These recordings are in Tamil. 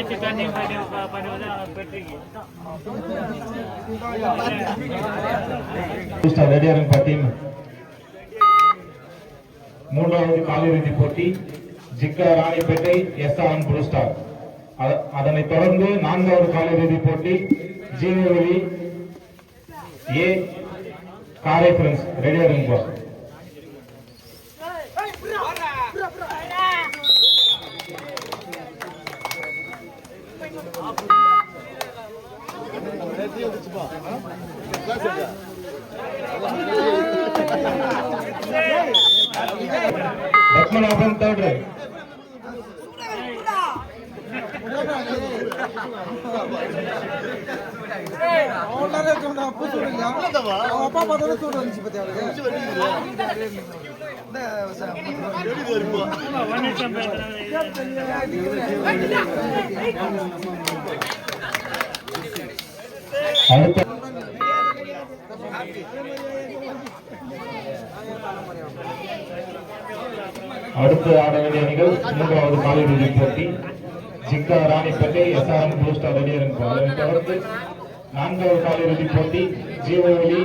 மேட்ச் கண்டிங் பண்ணி பண்ணுவது டீம் மூன்றாவது காலிறுதி போட்டி ஜிக்கா Ranipet S on blue star. அத- அதனைத் தொடர்ந்து நான்காவது காலிறுதி போட்டி ஜீவவெளி ஏ காரை ஃப்ரெண்ட்ஸ் ரெடியாரன் பத்மநாபன் தேர்ட் அவன் அப்பா பார்த்தாலே சூடு வந்துச்சு பத்தி அவளுக்கு அடுத்த அடுத்து ஆட வேண்டிய அணிகள் மூன்றாவது காலிறுதி போட்டி. ஜிங்கா ராணிப்பேட்டை எஸ்ஆர்எம் ப்ளூ ஸ்டார் ரெடியரன் அதனைத் தொடர்ந்து நான்காவது காலிறுதி போட்டி. ஜீவவெளி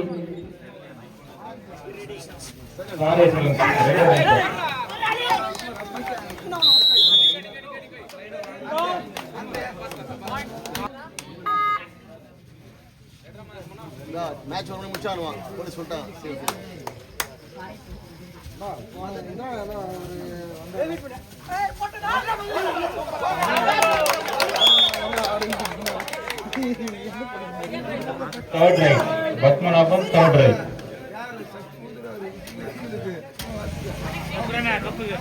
மேட்ச் வரணும் முடிச்சானுவான் போலீஸ் சொல்லிட்டான் சரி சரி வா, வா, என்ன ஏதோ ஒரு வந்து- third right Padmanabhan third right அப்புறம் கப்புக்கு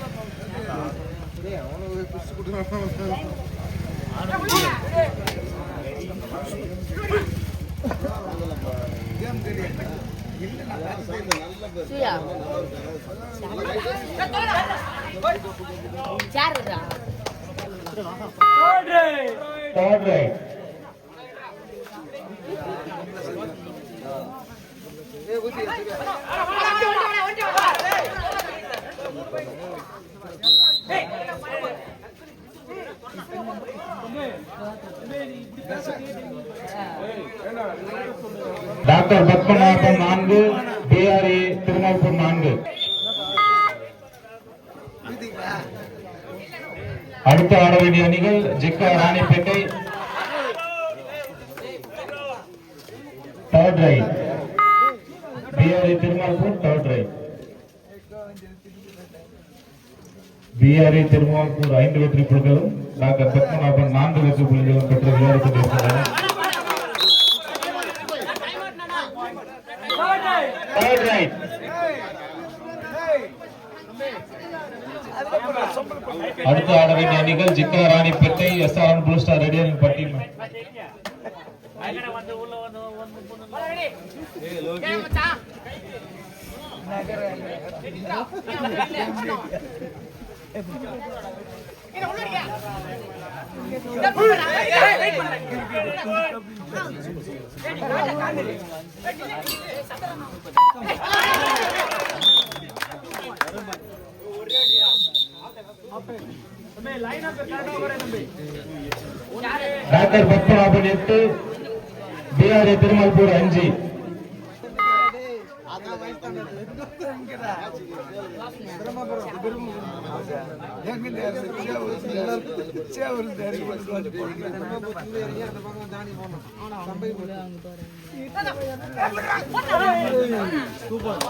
டாக்டர் பத்மநாபன் நான்கு பிஆர்ஏ திருநாள்பூர் நான்கு. ஊத்திங்களா? அடுத்து ஆட வேண்டிய அணிகள் Zika Ranipettai third right BRA Thirumalpur third right BRA Thirumalpur ஐந்து வெற்றி புள்ளிகளும் டாக்டர் பத்மநாபன் நான்கு வெற்றி புள்ளிகளும் பெற்று விளையாடி கொண்டிருக்கிறார் தேர்ட் ரைட் அடுத்து ஆட வேண்டிய அணிகள் ஜிக்கா ராணிப்பேட்டை ஆர் ப்ளூ ஸ்டார் ரெடியன் பட்டியல் அங்கே டாக்டர் பத்மநாபன் எட்டு. பிஆர்ஏ திருமல்பூர் அஞ்சு. சூப்பர்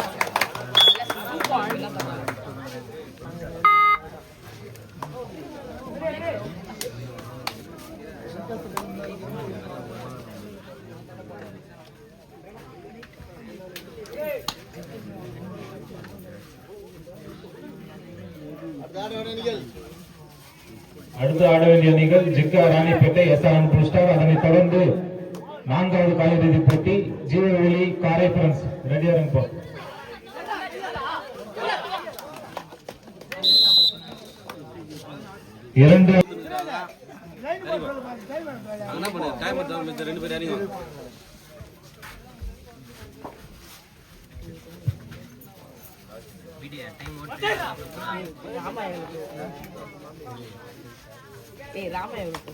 அடுத்த ஆட வேண்டிய அணிகள் அடுத்து ஆட வேண்டிய அணிகள் ஜிக்கா ராணிப்பேட்டை எஸ்ஆர்என் ப்ளூ ஸ்டார் அதனைத் தொடர்ந்து நான்காவது காலிறுதி போட்டி ஜீவவெளி காரை ஃப்ரெண்ட்ஸ். ரெடியா இருப்போம் இரண்டு. என்ன பண்ணு? டைம் எடுத்து மித்த ரெண்டு பேரும் ஏய் ராமா எவ்வளவு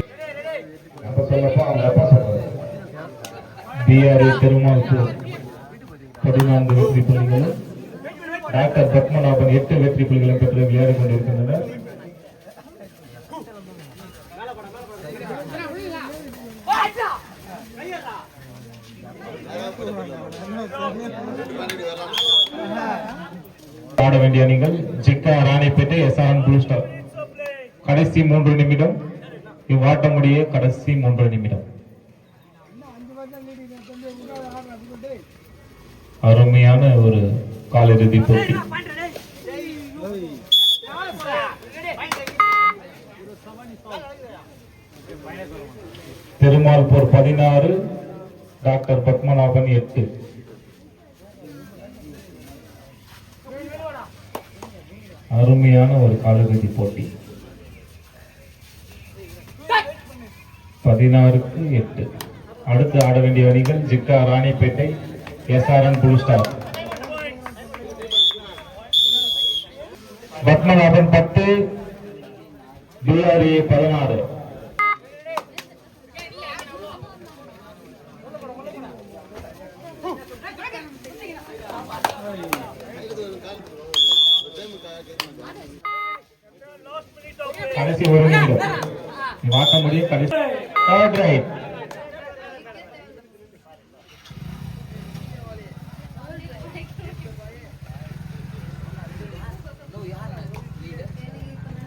திருமால்பூர் அவங்க அப்பா சொல்றாரு பிஆர்ஏ திருமால்பூர் பதினான்கு வெற்றி புள்ளிகளும் டாக்டர் பத்மநாபன் எட்டு வெற்றி புள்ளிகளும் பெற்று விளையாடிக் கொண்டிருக்கின்றனர். ஆட வேண்டிய நீங்கள் ஜிக்கா ராணிப்பேட்டை எஸ்ஆர்என் ப்ளூ ஸ்டார் கடைசி மூன்று நிமிடம் இவ்வாட்டமுடைய கடைசி மூன்று நிமிடம். அருமையான ஒரு காலிறுதி போட்டி. திருமால்பூர் பதினாறு டாக்டர் பத்மநாபன் எட்டு. அருமையான ஒரு காலிறுதி போட்டி. பதினாறுக்கு எட்டு. அடுத்து ஆட வேண்டிய அணிகள் Zika Ranipettai SRN blue star Padmanabhan பத்து பிஆர்ஏ பதினாறு. கடைசி ஒரு நிமிடம். வாட்ட முடியும் கடைசி தேர்ட் ரைட்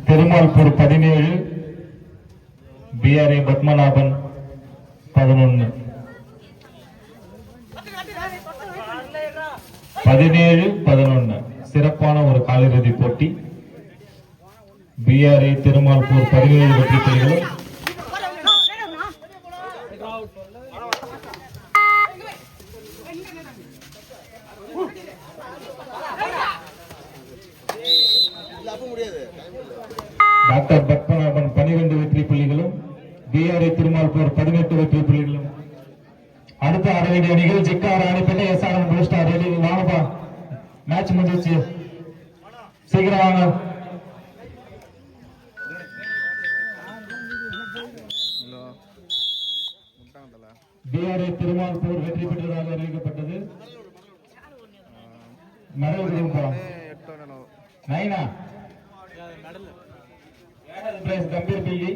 திருமால்பூர் பதினேழு பிஆர்ஏ பத்மநாபன் பதினொன்னு. பதினேழு பதினொன்னு. சிறப்பான ஒரு காலிறுதி போட்டி. பிஆர்ஏ திருமால்பூர் பதினேழு வெற்றி பெறுகிறோம் இல்ல அப்ப முடியாது டைம் இல்ல டாக்டர் பத்மநாபன் பனிரெண்டு வெற்றி புள்ளிகளும் பிஆர்ஏ திருமால்பூர் பதினெட்டு வெற்றி புள்ளிகளும். அடுத்த ஆட அணிகள் ஜிக்கா ராணிப்பேட்டை எஸ்ஆர்எம் ப்ளூ ரெடி வாங்கப்பா மேட்ச் முடிஞ்சிச்சு சீக்கிரம் வாங்க. பிஆர்ஏ திருமால்பூர் வெற்றி பெற்றதாக அறிவிக்கப்பட்டது. மெடல் கொடுங்கப்பா நைனா. பிரைஸ் கம்பீர் பிள்ளை